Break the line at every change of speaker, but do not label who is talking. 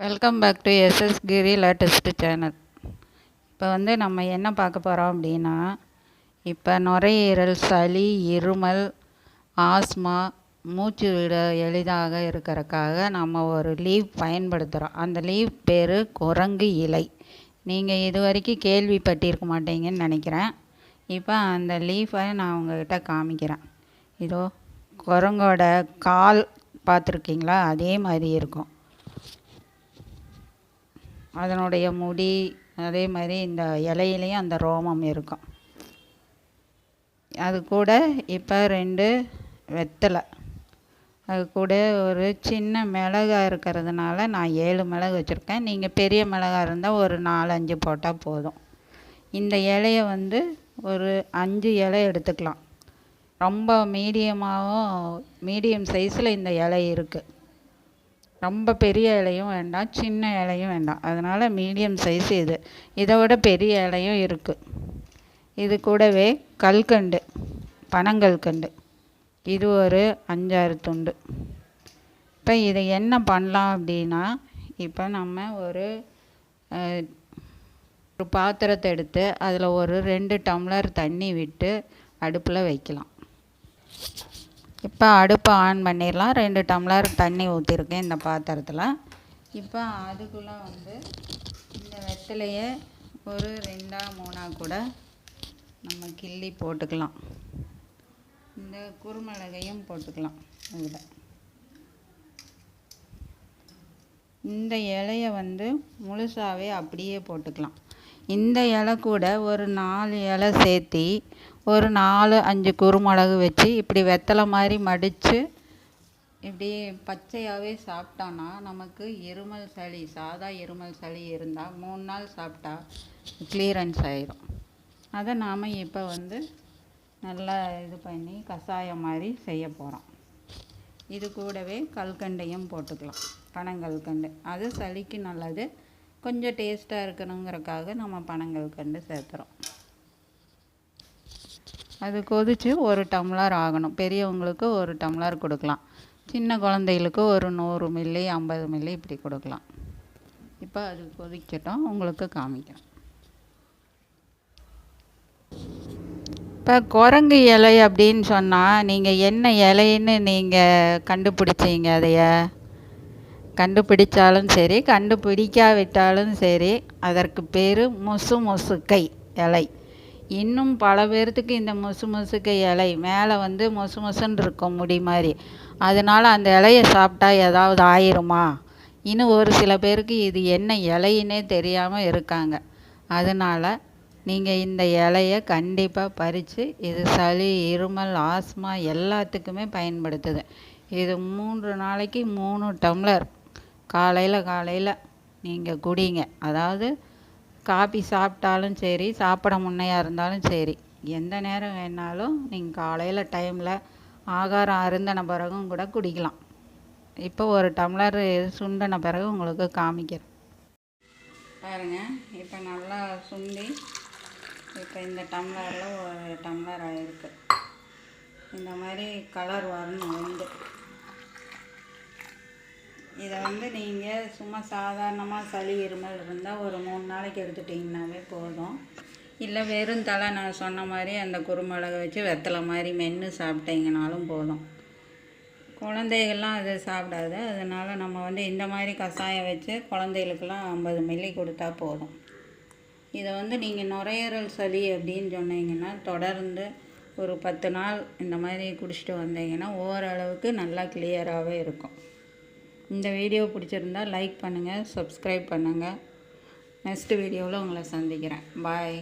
Welcome back to S S Giri latest channel இப்போ வந்து நம்ம என்ன பார்க்க போகிறோம் அப்படின்னா இப்போ நுரையீரல் சளி இருமல் ஆஸ்மா மூச்சு விட எளிதாக இருக்கிறக்காக நம்ம ஒரு லீவ் பயன்படுத்துகிறோம் அந்த லீவ் பேர் குரங்கு இலை. நீங்கள் இது வரைக்கும் கேள்விப்பட்டிருக்க மாட்டீங்கன்னு நினைக்கிறேன். இப்போ அந்த லீஃபை நான் உங்ககிட்ட காமிக்கிறேன். இதோ குரங்கோட கால் பார்த்துருக்கீங்களா? அதே மாதிரி இருக்கும். அதனுடைய முடி அதே மாதிரி இந்த இலையிலையும் அந்த ரோமம் இருக்கும். அது கூட இப்போ ரெண்டு வெத்தலை. அது கூட ஒரு சின்ன மிளகா இருக்கிறதுனால நான் ஏழு மிளகு வச்சுருக்கேன். நீங்கள் பெரிய மிளகா இருந்தால் ஒரு நாலு அஞ்சு போட்டால் போதும். இந்த இலைய வந்து ஒரு அஞ்சு இலை எடுத்துக்கலாம். ரொம்ப மீடியமாகவும் மீடியம் சைஸில் இந்த இலை இருக்குது ரொம்ப பெரிய இலையும் வேண்டாம் சின்ன இலையும் வேண்டாம். அதனால் மீடியம் சைஸ் இது. இதை விட பெரிய இலையும் இருக்குது இது கூடவே கல்கண்டு பனங்கல்கண்டு இது ஒரு அஞ்சாறு துண்டு. இப்போ இதை என்ன பண்ணலாம் அப்படின்னா இப்போ நம்ம ஒரு ஒரு பாத்திரத்தை எடுத்து அதில் ஒரு ரெண்டு டம்ளர் தண்ணி விட்டு அடுப்பில் வைக்கலாம். இப்போ அடுப்பை ஆன் பண்ணிடலாம். ரெண்டு டம்ளர் தண்ணி ஊற்றிருக்கேன் இந்த பாத்திரத்தில். இப்போ அதுக்குள்ளே வந்து இந்த வெத்தலையை ஒரு ரெண்டாக மூணாக கூட நம்ம கிள்ளி போட்டுக்கலாம். இந்த குருமிளகையும் போட்டுக்கலாம் இதில். இந்த இலையை வந்து முழுசாகவே அப்படியே போட்டுக்கலாம். இந்த இலை கூட ஒரு நாலு இலை சேர்த்தி ஒரு நாலு அஞ்சு குறுமிளகு வச்சு இப்படி வெத்தலை மாதிரி மடித்து இப்படி பச்சையாகவே சாப்பிட்டோன்னா நமக்கு இருமல் சளி சாதா இருமல் சளி இருந்தால் மூணு நாள் சாப்பிட்டா கிளியரன்ஸ் ஆயிரும். அதை நாம் இப்போ வந்து நல்லா இது பண்ணி கஷாயம் மாதிரி செய்ய போகிறோம் இது கூடவே கல்கண்டையும் போட்டுக்கலாம். பனங்கல்கண்டு அது சளிக்கு நல்லது. கொஞ்சம் டேஸ்ட்டாக இருக்கணுங்கிறக்காக நம்ம பனங்கல்கண்டு சேர்த்துறோம். அது கொதித்து ஒரு டம்ளர் ஆகணும். பெரியவங்களுக்கு ஒரு டம்ளர் கொடுக்கலாம். சின்ன குழந்தைகளுக்கு ஒரு நூறு மில்லி ஐம்பது மில்லி இப்படி கொடுக்கலாம். இப்போ அது கொதிக்கட்டும். உங்களுக்கு காமிக்கிறேன். இப்போ குரங்கு இலை அப்படின்னு சொன்னால் நீங்கள் என்ன இலைன்னு நீங்கள் கண்டுபிடிச்சீங்க அதைய? கண்டுபிடிச்சாலும் சரி கண்டுபிடிக்காவிட்டாலும் சரி அதற்கு பேர் முசு முசுக்கை இலை. இன்னும் பல பேர்த்துக்கு இந்த முசு முசுக்கை இலை மேலே வந்து முசு முசுன்னு இருக்கும் முடி மாதிரி. அதனால் அந்த இலையை சாப்பிட்டா ஏதாவது ஆயிருமா? இன்னும் ஒரு சில பேருக்கு இது என்ன இலைன்னே தெரியாமல் இருக்காங்க. அதனால் நீங்கள் இந்த இலையை கண்டிப்பாக பறித்து இது சளி இருமல் ஆஸ்மா எல்லாத்துக்குமே பயன்படுத்துது. இது மூன்று நாளைக்கு மூணு டம்ளர் காலையில் காலையில் நீங்கள் குடிங்க. அதாவது காபி சாப்பிட்டாலும் சரி சாப்பிட முன்னையாக இருந்தாலும் சரி எந்த நேரம் வேணாலும் நீங்கள் காலையில் டைமில் ஆகாரம் அருந்தின பிறகும் கூட குடிக்கலாம். இப்போ ஒரு டம்ளர் சுண்டின பிறகு உங்களுக்கு காமிக்கிறேன். பாருங்கள் இப்போ நல்லா சுண்டி இப்போ இந்த டம்ளரில் ஒரு டம்ளர் ஆகிருக்கு இந்த மாதிரி கலர் வரணும் வந்து இதை வந்து நீங்கள் சும்மா சாதாரணமாக சளி இருமல் இருந்தால் ஒரு மூணு நாளைக்கு எடுத்துட்டிங்கனாவே போதும். இல்லை வெறும் தலை நான் சொன்ன மாதிரி அந்த குருமிளகை வச்சு வெத்தலை மாதிரி மென்று சாப்பிட்டீங்கனாலும் போதும். குழந்தைகள்லாம் அது சாப்பிடாது. அதனால் நம்ம வந்து இந்த மாதிரி கஷாயம் வச்சு குழந்தைகளுக்கெல்லாம் ஐம்பது மில்லி கொடுத்தா போதும். இதை வந்து நீங்கள் நுரையீரல் சளி அப்படின்னு சொன்னீங்கன்னா தொடர்ந்து ஒரு பத்து நாள் இந்த மாதிரி குடிச்சிட்டு வந்தீங்கன்னா ஓரளவுக்கு நல்லா கிளியராகவே இருக்கும். இந்த வீடியோ பிடிச்சிருந்தா லைக் பண்ணுங்கள் சப்ஸ்கிரைப் பண்ணுங்கள் நெக்ஸ்ட் வீடியோவில் உங்களை சந்திக்கிறேன். பாய்